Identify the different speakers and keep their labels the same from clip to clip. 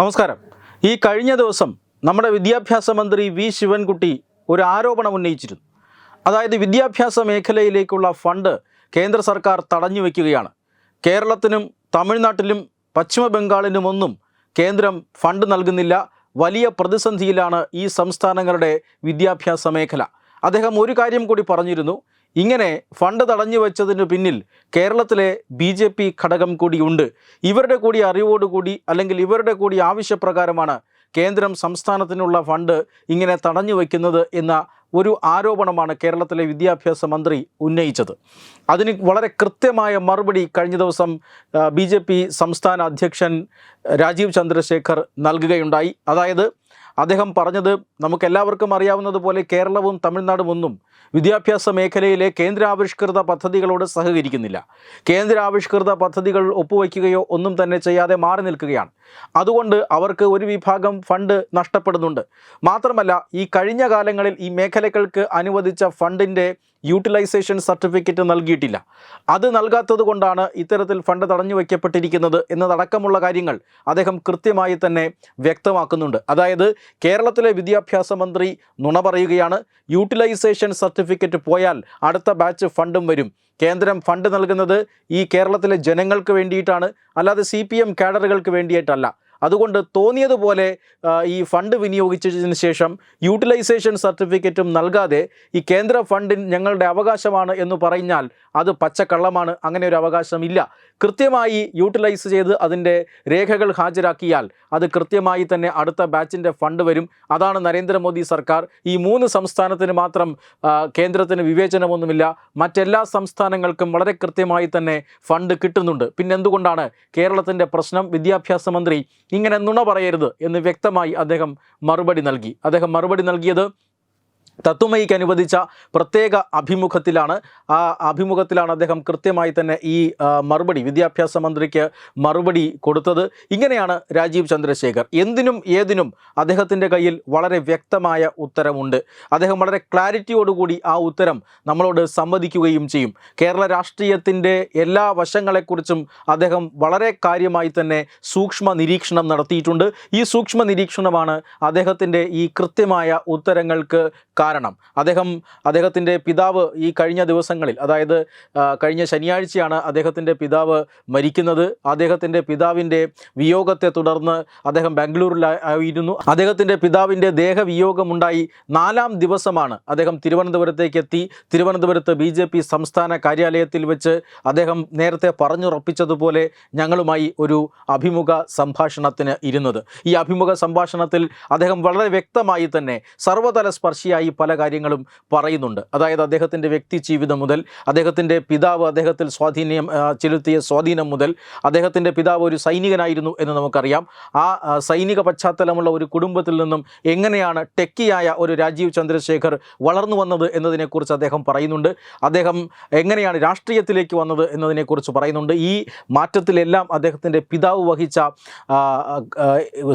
Speaker 1: നമസ്കാരം. ഈ കഴിഞ്ഞ ദിവസം നമ്മുടെ വിദ്യാഭ്യാസ മന്ത്രി വി ശിവൻകുട്ടി ഒരു ആരോപണം ഉന്നയിച്ചിരുന്നു. അതായത് വിദ്യാഭ്യാസ മേഖലയിലേക്കുള്ള ഫണ്ട് കേന്ദ്ര സർക്കാർ തടഞ്ഞു വയ്ക്കുകയാണ് കേരളത്തിനും തമിഴ്നാട്ടിലും പശ്ചിമ ബംഗാളിനുമൊന്നും കേന്ദ്രം ഫണ്ട് നൽകുന്നില്ല. വലിയ പ്രതിസന്ധിയിലാണ് ഈ സംസ്ഥാനങ്ങളുടെ വിദ്യാഭ്യാസ മേഖല. അദ്ദേഹം ഒരു കാര്യം കൂടി പറഞ്ഞിരുന്നു. ഇങ്ങനെ ഫണ്ട് തടഞ്ഞു വെച്ചതിന് പിന്നിൽ കേരളത്തിലെ ബി ജെ പി ഘടകം കൂടിയുണ്ട് ഇവരുടെ കൂടി അറിവോടുകൂടി അല്ലെങ്കിൽ ഇവരുടെ കൂടി ആവശ്യപ്രകാരമാണ് കേന്ദ്രം സംസ്ഥാനത്തിനുള്ള ഫണ്ട് ഇങ്ങനെ തടഞ്ഞു വയ്ക്കുന്നത് എന്ന ഒരു ആരോപണമാണ് കേരളത്തിലെ വിദ്യാഭ്യാസ മന്ത്രി ഉന്നയിച്ചത്. അതിന് വളരെ കൃത്യമായ മറുപടി കഴിഞ്ഞ ദിവസം ബി ജെ പി സംസ്ഥാന അധ്യക്ഷൻ രാജീവ് ചന്ദ്രശേഖർ നൽകുകയുണ്ടായി. അതായത് അദ്ദേഹം പറഞ്ഞത് നമുക്കെല്ലാവർക്കും അറിയാവുന്നതുപോലെ കേരളവും തമിഴ്നാടും ഒന്നും വിദ്യാഭ്യാസ മേഖലയിലെ കേന്ദ്രാവിഷ്കൃത പദ്ധതികളോട് സഹകരിക്കുന്നില്ല. കേന്ദ്രാവിഷ്കൃത പദ്ധതികൾ ഒപ്പുവയ്ക്കുകയോ ഒന്നും തന്നെ ചെയ്യാതെ മാറി നിൽക്കുകയാണ്. അതുകൊണ്ട് അവർക്ക് ഒരു വിഭാഗം ഫണ്ട് നഷ്ടപ്പെടുന്നുണ്ട്. മാത്രമല്ല ഈ കഴിഞ്ഞ കാലങ്ങളിൽ ഈ മേഖലകൾക്ക് അനുവദിച്ച ഫണ്ടിന്റെ യൂട്ടിലൈസേഷൻ സർട്ടിഫിക്കറ്റ് നൽകിയിട്ടില്ല. അത് നൽകാത്തത് കൊണ്ടാണ് ഇത്തരത്തിൽ ഫണ്ട് തടഞ്ഞു വയ്ക്കപ്പെട്ടിരിക്കുന്നത് എന്നതടക്കമുള്ള കാര്യങ്ങൾ അദ്ദേഹം കൃത്യമായി തന്നെ വ്യക്തമാക്കുന്നുണ്ട്. അതായത് കേരളത്തിലെ വിദ്യാഭ്യാസ മന്ത്രി നുണ പറയുകയാണ് യൂട്ടിലൈസേഷൻ പോയാൽ അടുത്ത ബാച്ച് ഫണ്ടും വരും. കേന്ദ്രം ഫണ്ട് നൽകുന്നത് ഈ കേരളത്തിലെ ജനങ്ങൾക്ക് വേണ്ടിയിട്ടാണ്. അല്ലാതെ സി പി എം കാഡറുകൾക്ക് വേണ്ടിയിട്ടല്ല. അതുകൊണ്ട് തോന്നിയതുപോലെ ഈ ഫണ്ട് വിനിയോഗിച്ചതിന് ശേഷം യൂട്ടിലൈസേഷൻ സർട്ടിഫിക്കറ്റും നൽകാതെ ഈ കേന്ദ്ര ഫണ്ടിൻ ഞങ്ങളുടെ അവകാശമാണ് എന്ന് പറഞ്ഞാൽ അത് പച്ചക്കള്ളമാണ് അങ്ങനെ ഒരു അവകാശമില്ല. കൃത്യമായി യൂട്ടിലൈസ് ചെയ്ത് അതിന്റെ രേഖകൾ ഹാജരാക്കിയാൽ അത് കൃത്യമായി തന്നെ അടുത്ത ബാച്ചിന്റെ ഫണ്ട് വരും. അതാണ് നരേന്ദ്രമോദി സർക്കാർ. ഈ മൂന്ന് സംസ്ഥാനത്തിന് മാത്രം കേന്ദ്രത്തിന് വിവേചനമൊന്നുമില്ല. മറ്റെല്ലാ സംസ്ഥാനങ്ങൾക്കും വളരെ കൃത്യമായി തന്നെ ഫണ്ട് കിട്ടുന്നുണ്ട്. പിന്നെന്തുകൊണ്ടാണ് കേരളത്തിന്റെ പ്രശ്നം? വിദ്യാഭ്യാസ മന്ത്രി ഇങ്ങനെ നുണ പറയരുത് എന്ന് വ്യക്തമായി അദ്ദേഹം മറുപടി നൽകി. അദ്ദേഹം മറുപടി നൽകിയത് തത്തുമയിക്ക് അനുവദിച്ച പ്രത്യേക അഭിമുഖത്തിലാണ്. ആ അഭിമുഖത്തിലാണ് അദ്ദേഹം കൃത്യമായി തന്നെ ഈ മറുപടി വിദ്യാഭ്യാസ മന്ത്രിക്ക് മറുപടി കൊടുത്തത്. ഇങ്ങനെയാണ് രാജീവ് ചന്ദ്രശേഖർ. എന്തിനും ഏതിനും അദ്ദേഹത്തിന്റെ കയ്യിൽ വളരെ വ്യക്തമായ ഉത്തരമുണ്ട്. അദ്ദേഹം വളരെ ക്ലാരിറ്റിയോടുകൂടി ആ ഉത്തരം നമ്മളോട് സംവദിക്കുകയും ചെയ്യും. കേരള രാഷ്ട്രീയത്തിന്റെ എല്ലാ വശങ്ങളെക്കുറിച്ചും അദ്ദേഹം വളരെ കാര്യമായി തന്നെ സൂക്ഷ്മ നിരീക്ഷണം നടത്തിയിട്ടുണ്ട്. ഈ സൂക്ഷ്മ നിരീക്ഷണമാണ് അദ്ദേഹത്തിന്റെ ഈ കൃത്യമായ ഉത്തരങ്ങൾക്ക് കാരണം. അദ്ദേഹം അദ്ദേഹത്തിന്റെ പിതാവ് ഈ കഴിഞ്ഞ ദിവസങ്ങളിൽ അതായത് കഴിഞ്ഞ ശനിയാഴ്ചയാണ് അദ്ദേഹത്തിന്റെ പിതാവ് മരിക്കുന്നത്. അദ്ദേഹത്തിന്റെ പിതാവിന്റെ വിയോഗത്തെ തുടർന്ന് അദ്ദേഹം ബാംഗ്ലൂരിലായിരുന്നു അദ്ദേഹത്തിന്റെ പിതാവിന്റെ ദേഹവിയോഗമുണ്ടായി നാലാം ദിവസമാണ് അദ്ദേഹം തിരുവനന്തപുരത്തേക്ക് എത്തി തിരുവനന്തപുരത്ത് ബി ജെ പി സംസ്ഥാന കാര്യാലയത്തിൽ വെച്ച് അദ്ദേഹം നേരത്തെ പറഞ്ഞുറപ്പിച്ചതുപോലെ ഞങ്ങളുമായി ഒരു അഭിമുഖ സംഭാഷണത്തിന് ഇരുന്നത്. ഈ അഭിമുഖ സംഭാഷണത്തിൽ അദ്ദേഹം വളരെ വ്യക്തമായി തന്നെ സർവതല സ്പർശിയായി പല കാര്യങ്ങളും പറയുന്നുണ്ട്. അതായത് അദ്ദേഹത്തിന്റെ വ്യക്തി ജീവിതം മുതൽ അദ്ദേഹത്തിന്റെ പിതാവ് അദ്ദേഹത്തിൽ സ്വാധീനം ചെലുത്തിയ സ്വാധീനം മുതൽ അദ്ദേഹത്തിന്റെ പിതാവ് ഒരു സൈനികനായിരുന്നു എന്ന് നമുക്കറിയാം. ആ സൈനിക പശ്ചാത്തലമുള്ള ഒരു കുടുംബത്തിൽ നിന്നും എങ്ങനെയാണ് ടെക്കിയായ ഒരു രാജീവ് ചന്ദ്രശേഖർ വളർന്നു വന്നത് എന്നതിനെക്കുറിച്ച് അദ്ദേഹം പറയുന്നുണ്ട്. അദ്ദേഹം എങ്ങനെയാണ് രാഷ്ട്രീയത്തിലേക്ക് വന്നത് എന്നതിനെക്കുറിച്ച് പറയുന്നുണ്ട്. ഈ മാറ്റത്തിലെല്ലാം അദ്ദേഹത്തിന്റെ പിതാവ് വഹിച്ച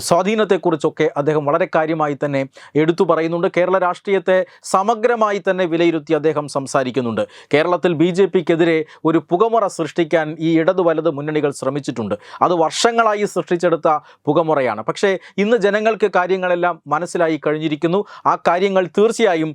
Speaker 1: സ്വാധീനത്തെക്കുറിച്ചൊക്കെ അദ്ദേഹം വളരെ കാര്യമായി തന്നെ എടുത്തു പറയുന്നുണ്ട്. കേരള രാഷ്ട്രീയത്തെ സമഗ്രമായി തന്നെ വിലയിരുത്തി അദ്ദേഹം സംസാരിക്കുന്നുണ്ട്. കേരളത്തിൽ ബി ജെ പിക്കെതിരെ ഒരു പുകമുറ സൃഷ്ടിക്കാൻ ഈ ഇടതു വലത് മുന്നണികൾ ശ്രമിച്ചിട്ടുണ്ട്. അത് വർഷങ്ങളായി സൃഷ്ടിച്ചെടുത്ത പുകമുറയാണ്. പക്ഷേ ഇന്ന് ജനങ്ങൾക്ക് കാര്യങ്ങളെല്ലാം മനസ്സിലായി കഴിഞ്ഞിരിക്കുന്നു. ആ കാര്യങ്ങൾ തീർച്ചയായും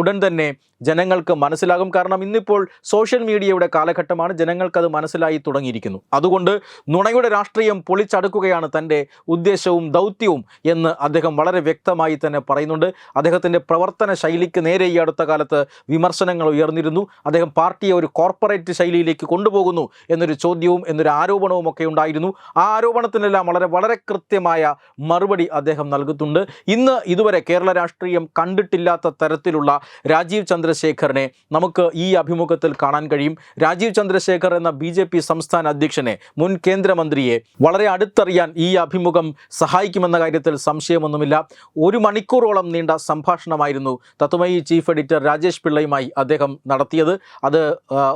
Speaker 1: ഉടൻ തന്നെ ജനങ്ങൾക്ക് മനസ്സിലാകും. കാരണം ഇന്നിപ്പോൾ സോഷ്യൽ മീഡിയയുടെ കാലഘട്ടമാണ്. ജനങ്ങൾക്കത് മനസ്സിലായി തുടങ്ങിയിരിക്കുന്നു. അതുകൊണ്ട് നുണയുടെ രാഷ്ട്രീയം പൊളിച്ചടുക്കുകയാണ് തന്റെ ഉദ്ദേശവും ദൗത്യവും എന്ന് അദ്ദേഹം വളരെ വ്യക്തമായി തന്നെ പറയുന്നുണ്ട്. അദ്ദേഹത്തിന്റെ പ്രവർത്തന ശൈലിക്ക് നേരെ ഈ അടുത്ത കാലത്ത് വിമർശനങ്ങൾ ഉയർന്നിരുന്നു. അദ്ദേഹം പാർട്ടിയെ ഒരു കോർപ്പറേറ്റ് ശൈലിയിലേക്ക് കൊണ്ടുപോകുന്നു എന്നൊരു ചോദ്യവും എന്നൊരു ആരോപണവും ഒക്കെ ഉണ്ടായിരുന്നു. ആ ആരോപണത്തിനെല്ലാം വളരെ വളരെ കൃത്യമായ മറുപടി അദ്ദേഹം നൽകുന്നുണ്ട്. ഇന്ന് ഇതുവരെ കേരള രാഷ്ട്രീയം കണ്ടിട്ടില്ലാത്ത തരത്തിലുള്ള രാജീവ് ചന്ദ്രശേഖറിനെ നമുക്ക് ഈ അഭിമുഖത്തിൽ കാണാൻ കഴിയും. രാജീവ് ചന്ദ്രശേഖർ എന്ന ബി ജെ പി സംസ്ഥാന അധ്യക്ഷനെ മുൻ കേന്ദ്രമന്ത്രിയെ വളരെ അടുത്തറിയാൻ ഈ അഭിമുഖം സഹായിക്കുമെന്ന കാര്യത്തിൽ സംശയമൊന്നുമില്ല. ഒരു മണിക്കൂറോളം നീണ്ട സംഭാഷണമായിരുന്നു അഭിമുഖമായിരുന്നു തത്വമയി ചീഫ് എഡിറ്റർ രാജേഷ് പിള്ളയുമായി അദ്ദേഹം നടത്തിയത്. അത്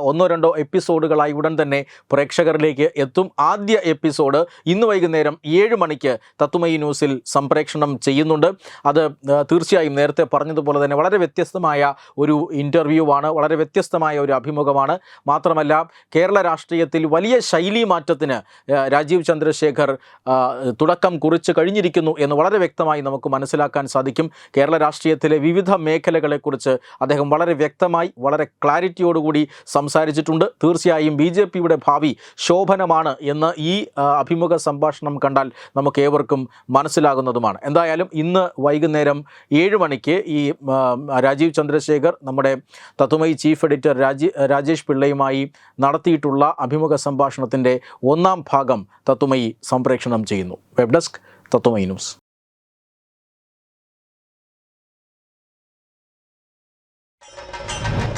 Speaker 1: ഒന്നോ രണ്ടോ എപ്പിസോഡുകളായി ഉടൻ തന്നെ പ്രേക്ഷകരിലേക്ക് എത്തും. ആദ്യ എപ്പിസോഡ് ഇന്ന് വൈകുന്നേരം ഏഴ് മണിക്ക് തത്വമയി ന്യൂസിൽ സംപ്രേഷണം ചെയ്യുന്നുണ്ട്. അത് തീർച്ചയായും നേരത്തെ പറഞ്ഞതുപോലെ തന്നെ വളരെ വ്യത്യസ്തമായ ഒരു ഇന്റർവ്യൂ ആണ് വളരെ വ്യത്യസ്തമായ ഒരു അഭിമുഖമാണ്. മാത്രമല്ല കേരള രാഷ്ട്രീയത്തിൽ വലിയ ശൈലി മാറ്റത്തിന് രാജീവ് ചന്ദ്രശേഖർ തുടക്കം കുറിച്ച് കഴിഞ്ഞിരിക്കുന്നു എന്ന് വളരെ വ്യക്തമായി നമുക്ക് മനസ്സിലാക്കാൻ സാധിക്കും. കേരള രാഷ്ട്രീയത്തിലെ വിവിധ മേഖലകളെക്കുറിച്ച് അദ്ദേഹം വളരെ വ്യക്തമായി വളരെ ക്ലാരിറ്റിയോടുകൂടി സംസാരിച്ചിട്ടുണ്ട്. തീർച്ചയായും ബി ജെ പിയുടെ ഭാവി ശോഭനമാണ് എന്ന് ഈ അഭിമുഖ സംഭാഷണം കണ്ടാൽ നമുക്ക് ഏവർക്കും മനസ്സിലാകുന്നതുമാണ്. എന്തായാലും ഇന്ന് വൈകുന്നേരം ഏഴ് മണിക്ക് ഈ രാജീവ് ചന്ദ്രശേഖർ നമ്മുടെ തത്തുമൈ ചീഫ് എഡിറ്റർ രാജി രാജേഷ് പിള്ളയുമായി നടത്തിയിട്ടുള്ള അഭിമുഖ സംഭാഷണത്തിന്റെ ഒന്നാം ഭാഗം തത്തുമൈ സംപ്രേക്ഷണം ചെയ്യുന്നു. Web desk Tattvamayi news.